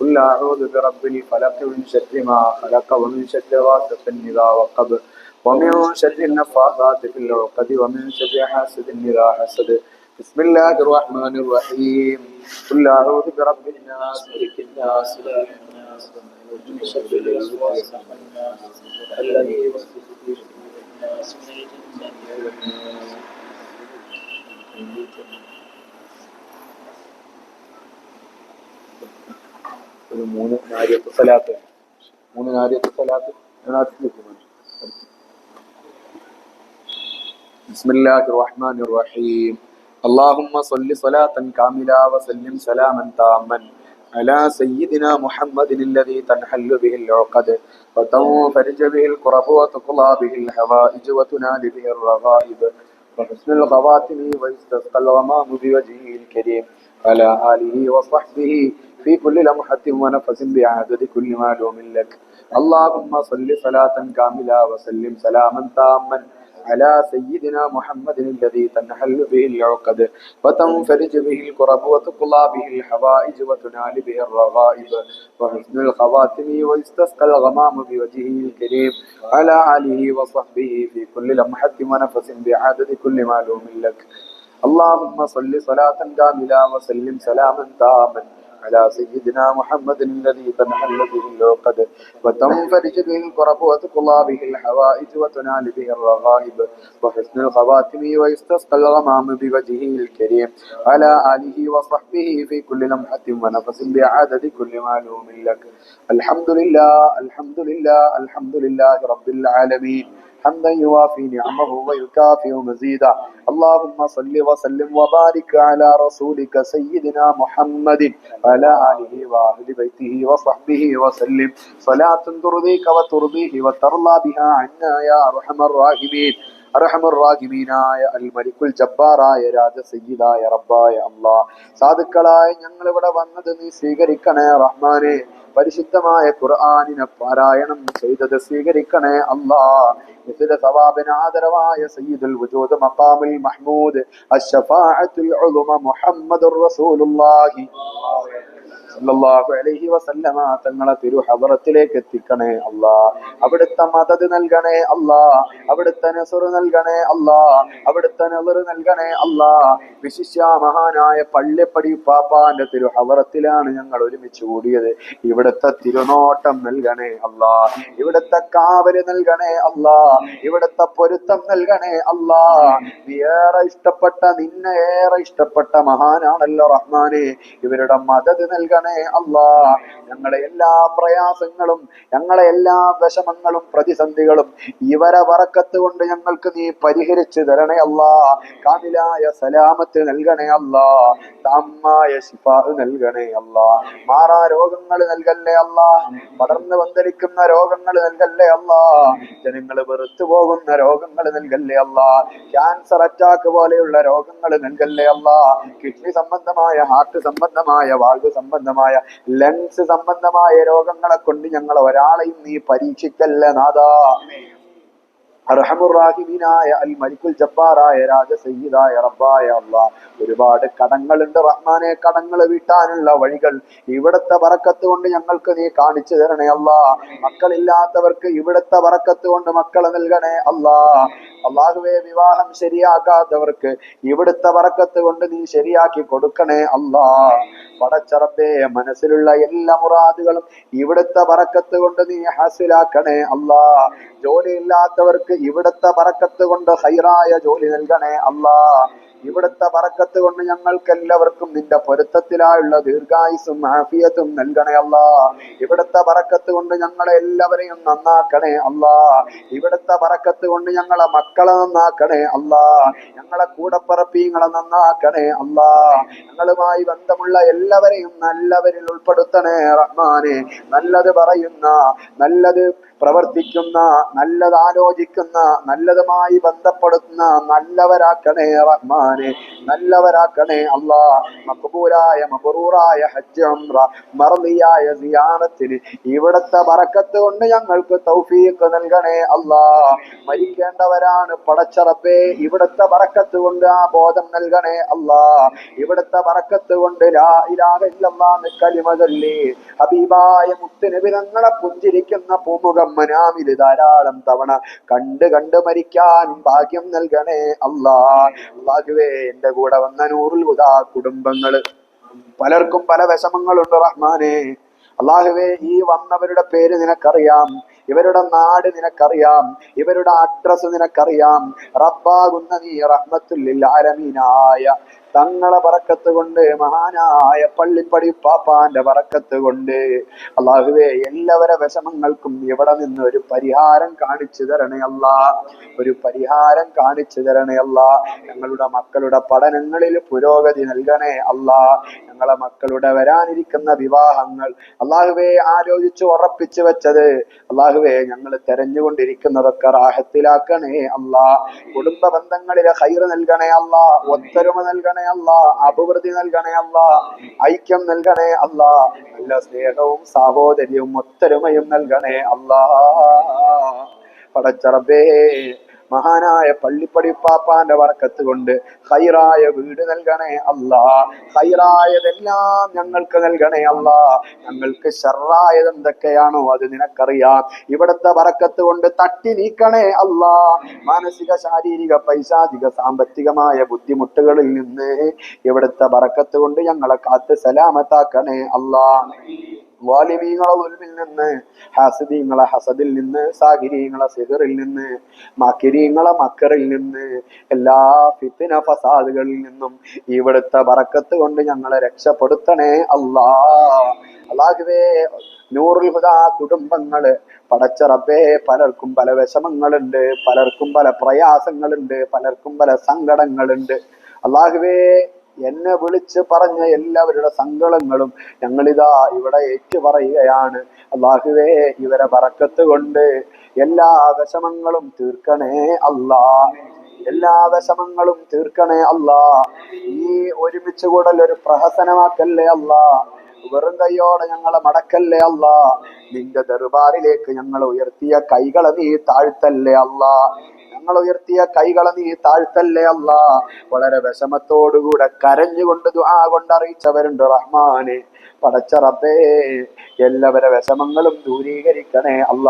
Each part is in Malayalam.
قل أعوذ برب الفلق من شر ما خلق ومن شر غاسق إذا وقب ومن شر النفاثات في العقد ومن شر حاسد إذا حسد. بسم الله الرحمن الرحيم. قل أعوذ برب الناس ملك الناس إله الناس من شر الوسواس الخناس الذي يوسوس في الناس. من الجنة والناس ഒരു മൂന്ന് നാരിയത്ത് സലാത്ത് മൂന്ന് നാരിയത്ത് സലാത്ത് بسم الله الرحمن الرحيم اللهم صل صلاة كاملة وسلم سلاما تاما على سيدنا محمد الذي تنحل به العقد وتنفرج به الكرب وتقضى به الحوائج وتنال به الرغائب وحسن الخواتم ويستسقى الغمام بوجهه الكريم على آله وصحبه في كل لمحة ونفس بعدد كل معلوم لك. اللهم صل صلاة كاملة وسلم سلاما تاما على سيدنا محمد الذي تنحل به العقد. وتنفرج به الكرب وتقضى به الحوائج وتنال به الرغائب. وحسن الخواتم ويستسقى الغمام بوجهه الكريم. على آله وصحبه في كل لمحة ونفس بعدد كل معلوم لك. اللهم صل صلاة كاملة وسلم سلاما تاما على سيدنا محمد الذي تنحل به العقد وتنفرج به الكرب وتقضى به الحوائج وتنال به الرغائب وحسن الخواتم ويستسقى الغمام بوجهه الكريم على آله وصحبه في كل لمحة ونفس بعدد كل معلوم لك الحمد لله الحمد لله الحمد لله رب العالمين حمدا يوافي نعمه ويكافئ مزيدا اللهم صل وسلم وبارك على رسولك سيدنا محمد وعلى آله وأهل بيته وصحبه وسلم صلاة ترضيك وترضيه وترضى بها عنا يا أرحم الراحمين അർഹമുറാഹിമീനായ അൽ മലിക്കുൽ ജബ്ബാറായ രാജ സയ്യിദായ റബ്ബായ അള്ളാ. സാധുക്കളായ ഞങ്ങൾ ഇവിടെ വന്നത് നീ സ്വീകരിക്കണേ റഹ്മാനെ. പരിശുദ്ധമായ ഖുർആാനിനെ പാരായണം ചെയ്തത് സ്വീകരിക്കണേ അള്ളാ. ഇതിന്റെ സവാബിന് ആദരവായ സയ്യിദുൽ വജൂദ് മഖാമുൽ മഹ്മൂദ് അഷ്ഫാഅത്തുൽ ഉലുമ മുഹമ്മദുർ റസൂലുള്ളാഹി. അലൈഹി വസല്ലമ തങ്ങളെ തിരു ഹദറത്തിലേക്ക് എത്തിക്കണേ അല്ലാ. അവിടുത്തെ മദത് നൽകണേ അല്ലാ. അവിടുത്തെ നസുർ നൽകണേ അല്ലാ. അവിടുത്തെ നെളർ നൽകണേ അല്ലാ. വിശിഷ്യ മഹാനായ പള്ളിപ്പടി പാപ്പാന്റെ തിരു ഹദറത്തിലാണ് ഞങ്ങൾ ഒരുമിച്ച് കൂടിയത്. ഇവിടുത്തെ തിരുനോട്ടം നൽകണേ അല്ലാ. ഇവിടുത്തെ കാവൽ നൽകണേ അല്ലാ. ഇവിടുത്തെ പൊരുത്തം നൽകണേ അല്ലാ. നീ ഏറെ ഇഷ്ടപ്പെട്ട നിന്നെ ഏറെ ഇഷ്ടപ്പെട്ട മഹാനാണല്ലോ റഹ്മാനെ. ഇവരുടെ മദത് നൽകണേ അല്ലാ ഞങ്ങളെ എല്ലാ പ്രയാസങ്ങളും ഞങ്ങളെ എല്ലാ വിഷമങ്ങളും പ്രതിസന്ധികളും ഇവരെ വറക്കത്ത് കൊണ്ട് ഞങ്ങൾക്ക് നീ പരിഹരിച്ചു തരണേ അല്ലാ കാമിലായ സലാമത്ത് നൽകണേ അല്ലാ താമായ ശിഫാ നൽകണേ അല്ലാ മാറാ രോഗങ്ങൾ നൽകല്ലേ അല്ലാ പടർന്ന് വന്നിരിക്കുന്ന രോഗങ്ങൾ നൽകല്ലേ അല്ലാ ജനങ്ങൾ വെറുത്തു പോകുന്ന രോഗങ്ങൾ നൽകല്ലേ അല്ലാ ക്യാൻസർ അറ്റാക്ക് പോലെയുള്ള രോഗങ്ങൾ നൽകല്ലേ അല്ലാ കിഡ്നി സംബന്ധമായ ഹാർട്ട് സംബന്ധമായ വാൾവ് സംബന്ധമായ ലങ്സ് സംബന്ധമായ രോഗങ്ങളെ കൊണ്ട് ഞങ്ങൾ ഒരാളെയും നീ പരീക്ഷിക്കല്ല നാദാ അർഹമുറാഹിമീനായ അൽ മലിക്കുൽ ജബ്ബാറായ രാജ സയ്യിദായ റബ്ബായ അള്ളാ. ഒരുപാട് കടങ്ങളുണ്ട് റഹ്മാനെ കടങ്ങൾ വീട്ടാനുള്ള വഴികൾ. ഇവിടത്തെ പറക്കത്ത് കൊണ്ട് ഞങ്ങൾക്ക് നീ കാണിച്ചു തരണേ അല്ല മക്കളില്ലാത്തവർക്ക് ഇവിടത്തെ പറക്കത്ത് കൊണ്ട് മക്കളെ നൽകണേ അല്ലാ അള്ളാഹുവെ വിവാഹം ശരിയാക്കാത്തവർക്ക് ഇവിടുത്തെ വറക്കത്ത് കൊണ്ട് നീ ശരിയാക്കി കൊടുക്കണേ അല്ലാ. പടച്ചറപ്പേ മനസ്സിലുള്ള എല്ലാ മുറാദുകളും ഇവിടുത്തെ വറക്കത്ത് കൊണ്ട് നീ ഹാസിലാക്കണേ അല്ലാ. ജോലിയില്ലാത്തവർക്ക് ഇവിടുത്തെ വറക്കത്ത് കൊണ്ട് ഹൈറായ ജോലി നൽകണേ അല്ലാ. ഇവിടുത്തെ പറക്കത്ത് കൊണ്ട് ഞങ്ങൾക്ക് എല്ലാവർക്കും നിന്റെ പൊരുത്തത്തിലായുള്ള ദീർഘായുസും ആഫിയത്തും നൽകണേ അല്ല. ഇവിടുത്തെ പറക്കത്ത് കൊണ്ട് ഞങ്ങളെ എല്ലാവരെയും നന്നാക്കണേ അല്ല. ഇവിടുത്തെ പറക്കത്ത് കൊണ്ട് ഞങ്ങളെ മക്കളെ നന്നാക്കണേ അല്ല. ഞങ്ങളെ കൂടെ കൂടപ്പറപ്പീങ്ങളെ നന്നാക്കണേ അല്ല. ഞങ്ങളുമായി ബന്ധമുള്ള എല്ലാവരെയും നല്ലവരിൽ ഉൾപ്പെടുത്തണേ റഹ്മാനെ. നല്ലത് പറയുന്ന നല്ലത് പ്രവർത്തിക്കുന്ന നല്ലത് ആലോചിക്കുന്ന നല്ലതുമായി ബന്ധപ്പെടുത്തുന്ന നല്ലവരാക്കണേ റഹ്മാനെ. നല്ലവരാക്കണേ അല്ലാ മക്ബൂലായ മബറൂറായ ഹജ്ജ് ഉംറ മർദിയായ ഇവിടത്തെ ബറക്കത്ത് കൊണ്ട് ഞങ്ങൾക്ക് തൗഫീഖ് നൽകണേ അല്ലാ മരിക്കേണ്ടവരാണ് പടച്ചറപ്പേ. ഇവിടത്തെ ബറക്കത്ത് കൊണ്ട് ആ ബോധം നൽകണേ അല്ലാ ഇവിടത്തെ ബറക്കത്ത് കൊണ്ട് ലാ ഇലാഹ ഇല്ലല്ലാഹ് കലിമ ഹബീബായ മുത്തുനബി തങ്ങളെ പുഞ്ചിരിക്കുന്ന പൂമുഖം മനാമിൽ ധാരാളം തവണ കണ്ട് കണ്ട് മരിക്കാൻ ഭാഗ്യം നൽകണേ അല്ലാ അള്ളാഹുവേ എന്റെ കൂടെ വന്ന നൂറിൽ ഉദാ കുടുംബങ്ങൾ. പലർക്കും പല വിഷമങ്ങളുണ്ട് റഹ്മാനെ. അള്ളാഹുവേ ഈ വന്നവരുടെ പേര് നിനക്കറിയാം. ഇവരുടെ നാട് നിനക്കറിയാം. ഇവരുടെ അഡ്രസ് നിനക്കറിയാം. റബ്ബാകുന്ന നീ റഹ്മത്തുല്ലിൽ ആലമീനായ തങ്ങളെ പറക്കത്ത് കൊണ്ട് മഹാനായ പള്ളിപ്പടി പാപ്പാന്റെ പറക്കത്ത് കൊണ്ട് അള്ളാഹുവെ എല്ലാവരെ വിഷമങ്ങൾക്കും ഇവിടെ നിന്ന് ഒരു പരിഹാരം കാണിച്ചു തരണേ ഒരു പരിഹാരം കാണിച്ചു തരണേ ഞങ്ങളുടെ മക്കളുടെ പഠനങ്ങളിൽ പുരോഗതി നൽകണേ അല്ല. ഞങ്ങളെ മക്കളുടെ വരാനിരിക്കുന്ന വിവാഹങ്ങൾ അള്ളാഹുവെ ആലോചിച്ച് ഉറപ്പിച്ചു വെച്ചത് അള്ളാഹുവെ ഞങ്ങൾ തെരഞ്ഞുകൊണ്ടിരിക്കുന്നതൊക്കെ റാഹത്തിലാക്കണേ അല്ല. കുടുംബ ബന്ധങ്ങളിലെ ഹൈറ് നൽകണേ അല്ല. ഒത്തൊരുമ നൽകണേ അല്ല. അഭിവൃദ്ധി നൽകണേ അല്ല. ഐക്യം നൽകണേ അല്ല. നല്ല സ്നേഹവും സാഹോദര്യവും ഒത്തൊരുമയും നൽകണേ അല്ല. പടച്ചറബേ മഹാനായ പള്ളിപ്പടി പാപ്പാന്റെ വർക്കത്ത് കൊണ്ട് ഹൈറായ വീട് നൽകണേ അല്ല. ഹൈറായതെല്ലാം ഞങ്ങൾക്ക് നൽകണേ അല്ല. ഞങ്ങൾക്ക് ഷെറായത് എന്തൊക്കെയാണോ അത് നിനക്കറിയാം. ഇവിടുത്തെ വറക്കത്ത് കൊണ്ട് തട്ടി നീക്കണേ അല്ല. മാനസിക ശാരീരിക പൈശാചിക സാമ്പത്തികമായ ബുദ്ധിമുട്ടുകളിൽ നിന്ന് ഇവിടുത്തെ വറക്കത്ത് കൊണ്ട് ഞങ്ങളെ കാത്ത് സലാമത്താക്കണേ അല്ലാ. വാലിമീങ്ങളെ ദുൽമിൽ നിന്ന് ഹാസിദീങ്ങളെ ഹസദിൽ നിന്ന് സാഗിരീങ്ങളെ സിഹറിൽ നിന്ന് മക്കിരീങ്ങളെ മക്കറിൽ നിന്ന് എല്ലാ ഫിത്തിന ഫസാദുകളിൽ നിന്നും ഇവിടുത്തെ വറക്കത്ത് കൊണ്ട് ഞങ്ങളെ രക്ഷപ്പെടുത്തണേ അല്ലാ. അള്ളാഹുവേ നൂറുൽ ഹുദാ കുടുംബങ്ങൾ പടച്ച റബ്ബേ പലർക്കും പല വിഷമങ്ങളുണ്ട് പലർക്കും പല പ്രയാസങ്ങളുണ്ട് പലർക്കും പല സങ്കടങ്ങളുണ്ട്. അള്ളാഹുവേ എന്നെ വിളിച്ച് പറഞ്ഞ എല്ലാവരുടെ സങ്കടങ്ങളും ഞങ്ങളിതാ ഇവിടെ ഏറ്റു പറയുകയാണ് അള്ളാഹുവേ ഇവരെ പറക്കത്ത് കൊണ്ട് എല്ലാ വിഷമങ്ങളും തീർക്കണേ അല്ലാ. എല്ലാ വിഷമങ്ങളും തീർക്കണേ അല്ലാ. ഈ ഒരുമിച്ച് കൂടൽ ഒരു പ്രഹസനമാക്കല്ലേ അല്ലാ. വെറും കയ്യോടെ ഞങ്ങളെ മടക്കല്ലേ അല്ല. നിന്റെ ദർബാറിലേക്ക് ഞങ്ങൾ ഉയർത്തിയ കൈകളെ നീ താഴ്ത്തല്ലേ അല്ല. ഞങ്ങൾ ഉയർത്തിയ കൈകളെ നീ താഴ്ത്തല്ലേ അല്ല? വളരെ വിഷമത്തോടുകൂടെ കരഞ്ഞുകൊണ്ട് ദുആ കൊണ്ട് അറിയിച്ചവരുണ്ട് റഹ്മാനെ. പടച്ച റബ്ബേ എല്ലാവരെ വിഷമങ്ങളും ദൂരീകരിക്കണേ അല്ല.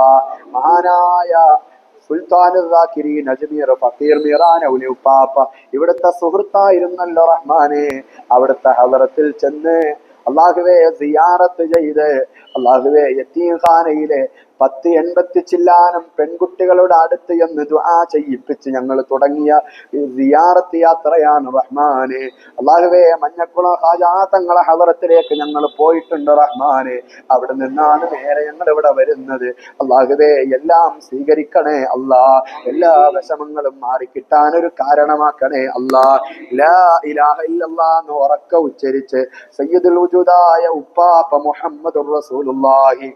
ഉപ്പാപ്പ ഇവിടുത്തെ സുഹൃത്തായിരുന്നല്ലോ റഹ്മാനെ. അവിടുത്തെ ഹലറത്തിൽ ചെന്ന് അള്ളാഹുവെ സിയാറത്ത് ചെയ്ത് അള്ളാഹുവെ യത്തീംഖാനയിലെ പത്ത് എൺപത്തി ചില്ലാനം പെൺകുട്ടികളുടെ അടുത്ത് എന്ന് ദുആ ചെയ്യിപ്പിച്ച് ഞങ്ങൾ തുടങ്ങിയ സിയാറത്ത് യാത്രയാണ് റഹ്മാനെ. അള്ളാഹുവേ മഞ്ഞക്കുള ഹാജാത്തങ്ങളെ ഹലറത്തിലേക്ക് ഞങ്ങൾ പോയിട്ടുണ്ട് റഹ്മാനെ. അവിടെ നിന്നാണ് നേരെ ഞങ്ങൾ ഇവിടെ വരുന്നത്. അള്ളാഹുവേ എല്ലാം സ്വീകരിക്കണേ അല്ലാ. എല്ലാ വിഷമങ്ങളും മാറി ഒരു കാരണമാക്കണേ അല്ലാ. ലാ ഇലാഹ ഇല്ലല്ലാ എന്ന് ഉറക്ക ഉച്ചരിച്ച് സയ്യിദുൽ വുജൂദായ ഉപ്പാപ്പ മുഹമ്മദുർ റസൂലുള്ളാഹി.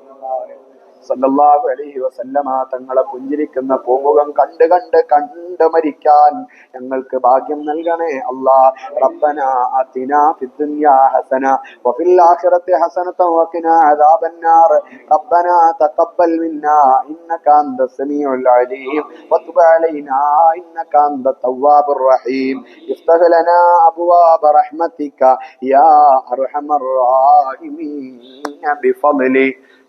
സല്ലല്ലാഹു അലൈഹി വസല്ലമ തങ്ങളെ പുഞ്ചിരിക്കുന്ന പൂമുഖം കണ്ട് കണ്ട് കണ്ട് മരിക്കാൻ ഞങ്ങൾക്ക് ഭാഗ്യം നൽകണേ. അല്ലാ റബ്ബന അതിന ഫിദ്ദുനിയാ ഹസന വഫിൽ ആഖിറത്തി ഹസനത വഖിനാ അദാബന്നാർ. റബ്ബന തഖബ്ബൽ മിന്നാ ഇന്നക അന്ത സമീഉൽ അലീം. വതുബ അലൈനാ ഇന്നക അന്ത തവ്വാബുർ റഹീം. ഇഫ്തഹ് ലനാ അബ്വാബ റഹ്മതിക യാ അർഹമർ റാഹിമീൻ ബിഫദ്ലിക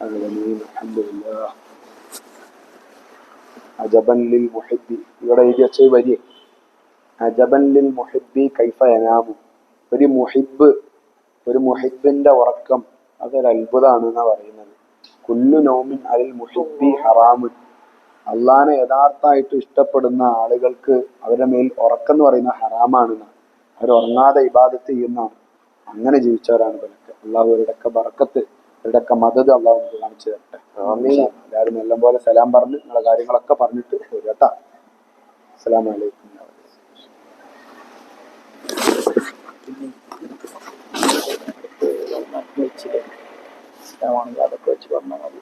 العالمين الحمد لله അജബൻ ലിൽ മുഹിബി ഇവിടെ എഴുതി വെച്ച വരി അജബൻ ലിൽ മുഹിബി കൈഫ യനാമു ഒരു മുഹിബ് ഒരു മുഹിബിന്റെ ഉറക്കം അതൊരു അത്ഭുതമാണ് എന്നാ പറയുന്നത് കുല്ലു നോമിൻ അലിൽ മുഹിബി ഹറാമുൻ അള്ളാനെ യഥാർത്ഥമായിട്ട് ഇഷ്ടപ്പെടുന്ന ആളുകൾക്ക് അവരുടെ മേൽ ഉറക്കം എന്ന് പറയുന്ന ഹറാമാണെന്ന് അവർ ഉറങ്ങാതെ ഇബാദത്ത് ചെയ്യുന്നതാണ് അങ്ങനെ ജീവിച്ചവരാണ് ഇവരൊക്കെ അള്ളാഹു അവരുടെയൊക്കെ ബറക്കത്ത് അവരുടെയൊക്കെ മതത് അള്ളാഹു നമുക്ക് കാണിച്ചു തരട്ടെ. എല്ലാവരും നല്ല പോലെ സലാം പറഞ്ഞ് നിങ്ങളെ കാര്യങ്ങളൊക്കെ പറഞ്ഞിട്ട് വരും കേട്ടാ. അസ്സലാമലൈക്കും. അതൊക്കെ വെച്ച് പറഞ്ഞാൽ മതി.